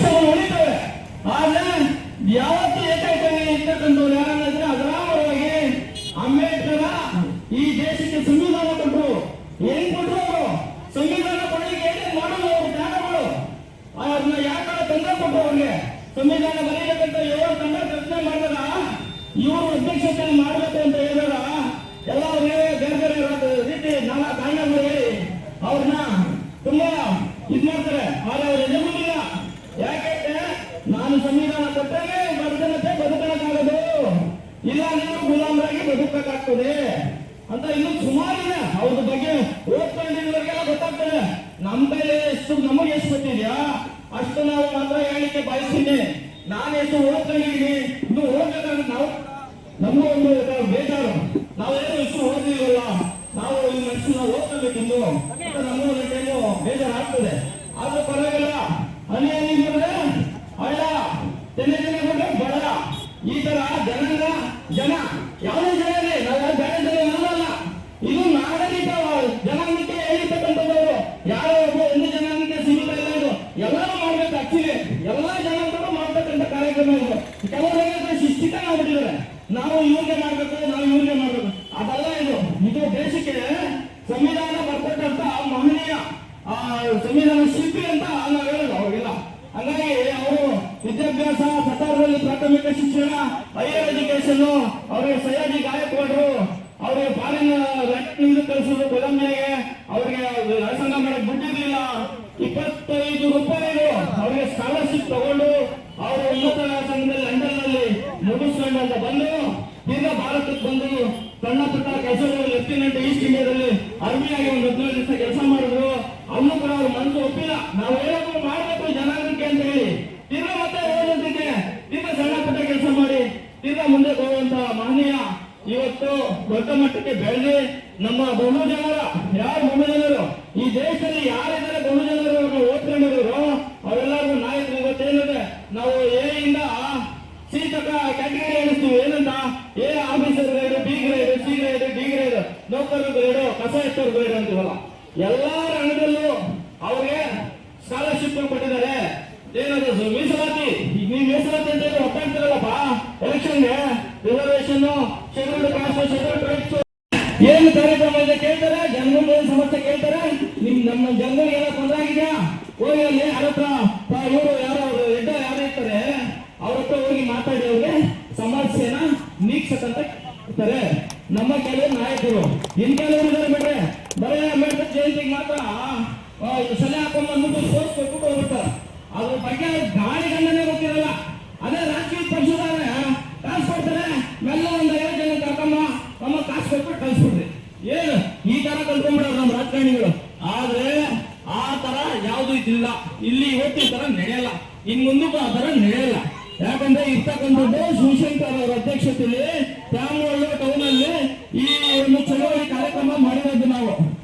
ಪಕ್ಷಗಳು ಉಳಿತವೆ ಆದ್ರೆ ಯಾವತ್ತು ಏಕೈಕವಾಗಿ ಇರ್ತಕ್ಕಂಥವ್ರು ಯಾರಂದ್ರೆ ಅಜರಾಮರವಾಗಿ ಅಂಬೇಡ್ಕರ ಈ ದೇಶಕ್ಕೆ ಸಂವಿಧಾನ ಕೊಟ್ಟರು ಏನ್ ಕೊಟ್ಟರು ಅವರು ಸಂವಿಧಾನ ಕೊಡಲಿಕ್ಕೆ ಏನೇನ್ ಮಾಡಲು ಅವರು ತ್ಯಾಗಗಳು ಅದನ್ನ ಯಾಕಂದ್ರೆ ತೊಂದರೆ ಕೊಟ್ಟರು ಅವ್ರಿಗೆ ಸಂವಿಧಾನ ಬರೀಬೇಕಂತ ಇವರು ತಂಡ ರಚನೆ ಮಾಡಿದಾರ ಇವರು ಅಧ್ಯಕ್ಷತೆ ಮಾಡಬೇಕು ಅಂತ ಹೇಳಿದಾರ ಎಲ್ಲ ಬೇರೆ ಬೇರೆ ರೀತಿ ನಾನಾ ಕಾರಣಗಳು ಹೇಳಿ ಅವ್ರನ್ನ ತುಂಬಾ ಇದ್ ಮಾಡ್ತಾರೆ ಆದ್ರೆ ಅವ್ರ ಎದುರುಗಿಲ್ಲ ಯಾಕೆಂದ್ರೆ ನಾನು ಸಂವಿಧಾನ ಕೊಟ್ಟರೆ ಬಡತನತೆ ಬದುಕಾಗದು ಇಲ್ಲ ನೀವು ಗುಲಾಮರಾಗಿ ಬದುಕಬೇಕಾಗ್ತದೆ. ಅಂತ ಇನ್ನು ಸುಮಾರಿದೆ ಅವ್ರ ಬಗ್ಗೆ ಓದ್ಕೊಂಡಿರೋರಿಗೆಲ್ಲ ಗೊತ್ತಾಗ್ತದೆ. ನಮ್ ಕೈಲಿ ಎಷ್ಟು, ನಮಗೆ ಎಷ್ಟು ಗೊತ್ತಿದ್ಯಾ? ಅಷ್ಟು ನಾವು ಮಾತ್ರ ಹೇಳಿಕೆ ಬಯಸ್ತೀನಿ. ನಾನು ಎಷ್ಟು ಓದ್ಕೊಂಡಿದ್ದೀನಿ ಇನ್ನು ಓದ್ಬೇಕಾದ್ರೆ ನಾವು, ನಮ್ಮ ಒಂದು ಬೇಜಾರು. ನಾವೇನು ಇಷ್ಟು ಓದಿಲ್ವಲ್ಲ ನಾವು ಈ ನಾವು ಓದ್ಕೋಬೇಕಿಂದು ನಮ್ಮ ನಮಗೂ ಒಂದು ಟೈಮು ಬೇಜಾರಾಗ್ತದೆ. ಆದ್ರೂ ಪರವಾಗಿಲ್ಲ. ಬಂದ್ರೆ ಬಡ ಈ ತರ ಜನರ ಜನ. ಯಾವುದೇ ಜನ ಇರಲಿ, ನಾವು ಬೇರೆ ಜನ ಅಲ್ಲ ಇದು ನಾಗರಿಕ ಜನಾಂಗಕ್ಕೆ ಹೇಳಿರ್ತಕ್ಕಂಥದ್ದು ಯಾರೋ ಒಬ್ಬ ಒಂದು ಜನಾಂಗಕ್ಕೆ ಸೀಮಿತ ಇಲ್ಲ ಇದು ಎಲ್ಲರೂ ಮಾಡ್ಬೇಕು ಆಕ್ಚುಲಿ ಎಲ್ಲಾ ಜನಾಂಗರು ಮಾಡ್ತಕ್ಕಂಥ ಕಾರ್ಯಕ್ರಮ ಇದು. ಕೆಲವರು ಶಿಸ್ತಿತ ಆಗ್ಬಿಟ್ಟಿದ್ದಾರೆ ನಾವು ಇವ್ರಿಗೆ ಮಾಡ್ಬೇಕು, ನಾವು ಇವ್ರಿಗೆ ಮಾಡ್ಬೇಕು. ಅದಲ್ಲ ಇದು. ಇದು ದೇಶಕ್ಕೆ ಸಂವಿಧಾನ ಬರ್ತಕ್ಕಂಥ ಮಹನೀಯ ಸಂವಿಧಾನ ಶಿಲ್ಪಿ ಅಂತ ನಾವು ಹೇಳೋದು. ಅವಾಗಿಲ್ಲ ಹಾಗಾಗಿ ಪ್ರಾಥಮಿಕ ಶಿಕ್ಷಣ ಹೈಯರ್ ಎಜುಕೇಶನ್ ಅವರಿಗೆ ಸಯಾಜಿ ಗಾಯಕ್ವಾಡರು ಅವರಿಗೆ ಪಾಲಿನ ಇದು ಕಳಿಸೋದು ಕೊಲಂಬಿಯಾಗೆ. ಅವರಿಗೆ ವ್ಯಾಸಂಗ ಮಾಡಕ್ ಬಿಟ್ಟಿರ್ಲಿಲ್ಲ ಇಪ್ಪತ್ತೈದು ರೂಪಾಯಿಗಳು ಅವರಿಗೆ ಸ್ಕಾಲರ್ಶಿಪ್ ತಗೊಂಡು ಅವರು ಉನ್ನತ ವ್ಯಾಸಂಗದಲ್ಲಿ ಲಂಡನ್ನಲ್ಲಿ ಮುಗಿಸ್ಕೊಂಡು ಅಂತ ಬಂದು ತಿರ್ಗಾ ಭಾರತಕ್ಕೆ ಬಂದು ಸಣ್ಣ ಪುಟ್ಟ ಕೆಲಸಗಳು ಲೆಫ್ಟಿನೆಂಟ್ ಈಸ್ಟ್ ಇಂಡಿಯಾದಲ್ಲಿ ಆರ್ಮಿಯಾಗಿ ಒಂದು ಹದಿನೈದು ದಿವಸ ಕೆಲಸ ಮಾಡಿದ್ರು ಅಲ್ಲೂ ಕೂಡ ಅವ್ರ ಮನಸ್ಸು ಒಪ್ಪಿಲ್ಲ ನಾವು ಹೇಳೋದು ಮಾಡ್ಬೇಕು ಜನಾಂಗಕ್ಕೆ ಅಂತ ಹೇಳಿ ತಿರ್ಗಾ ಮತ್ತೆ ಓದೋದಕ್ಕೆ ತಿರ್ಗಾ ಸಣ್ಣ ಪುಟ್ಟ ಕೆಲಸ ಮಾಡಿ ತಿರ್ಗಾ ಮುಂದೆ ಹೋಗುವಂತ ಮಹನೀಯ ಇವತ್ತು ದೊಡ್ಡ ಮಟ್ಟಕ್ಕೆ ಬೆಳೆದು ನಮ್ಮ ಬಹು ಜನರ ಯಾರು ಬಹು ಜನರು ಈ ದೇಶದಲ್ಲಿ ಯಾರಿದ್ದಾರೆ ಬಹು ಜನರು ಓದ್ಕೊಂಡಿರೋರು? ಅವರೆಲ್ಲರಿಗೂ ನಾಯಕರು ಗೊತ್ತೇನಿದೆ ನಾವು ಎ ಇಂದ ಸಿ ತಕ ಕ್ಯಾಟಗರಿ ಎಣಿಸ್ತೀವಿ. ಏನಂತ? A officer grade B grade C grade D grade ನೌಕರ ಗ್ರೇಡ್ ಕಸ ಎಷ್ಟರ್ ಗ್ರೇಡ್ ಅಂತೀವಲ್ಲ. ಎಲ್ಲಾ ರಂಗದಲ್ಲೂ ಅವ್ರಿಗೆ ಸ್ಕಾಲರ್ಶಿಪ್ ಕೊಟ್ಟಿದ್ದಾರೆ. ಏನದು, ಸು- ಮೀಸಲಾತಿ? ನೀವು ಮೀಸಲಾತಿ ಅಂತ ಹೇಳಿ ಒಪ್ಪಾಗ್ತಿರಲ್ಲಪ್ಪ ಎಲೆಕ್ಷನ್ಗೆ ರಿಸರ್ವೇಷನ್ ಶೆಡ್ಯೂಲ್ಡ್ ಏನು ಕಾರ್ಯಕ್ರಮ ಇದೆ ಕೇಳ್ತಾರೆ ಏನು ಸಮಸ್ಯೆ ಕೇಳ್ತಾರೆ? ನಿಮ್ ನಮ್ಮ ಜನಗಳಿಗೆಲ್ಲ ತೊಂದರೆ ಆಗಿದ್ಯಾ? ಹೋಗಿ ಅಲ್ಲಿ ಯಾರ ಹತ್ರ ಇವರು ಯಾರೋ ಹೆಡ್ಡ ಯಾರು ಇರ್ತಾರೆ. ಅವ್ರ ಹತ್ರ ಹೋಗಿ ಮಾತಾಡಿ ಅವ್ರಿಗೆ ಸಮಸ್ಯೆನ ನೀಗ್ಸಕ್ಕಂತ ಇರ್ತಾರೆ. ನಮ್ಮ ಕೆಲವು ನಾಯಕರು. ಇನ್ ಕೆಲವರು ಇದ್ದಾರೆ ಬಿಟ್ರೆ ಬರೀ ಅಂಬೇಡ್ಕರ್ ಜಯಂತಿಗೆ ಮಾತ್ರ ಸಲಹೆ ಹಾಕೊಂಡ್ ಬಂದ್ಬಿಟ್ಟು ಪೋಸ್ಟ್ ಕೊಟ್ಬಿಟ್ಟು ಹೋಗ್ಬಿಡ್ತಾರೆ. ಅದ್ರ ಬಗ್ಗೆ ಗಾಳಿ ಕಾಸು ಕಳ್ಸ್ಬಿಡ್ರಿ ಏನು ಈ ತರ ಕಲ್ತ್ಕೊಂಡ್ಬಿಡೋರು ನಮ್ಮ ರಾಜಕಾರಣಿಗಳು. ಆದ್ರೆ ಆ ತರ ಯಾವುದು ಇದಿಲ್ಲ ಇಲ್ಲಿ ಇವತ್ತು ಈ ತರ ನಡೆಯಲ್ಲ. ಇನ್ ಮುಂದಕ್ಕೂ ಆ ತರ ನಡೆಯಲ್ಲ. ಯಾಕಂದ್ರೆ ಇರ್ತಕ್ಕಂಥದ್ದು ಶಿವಶಂಕರ್ ಅವರ ಅಧ್ಯಕ್ಷತೆಯಲ್ಲಿ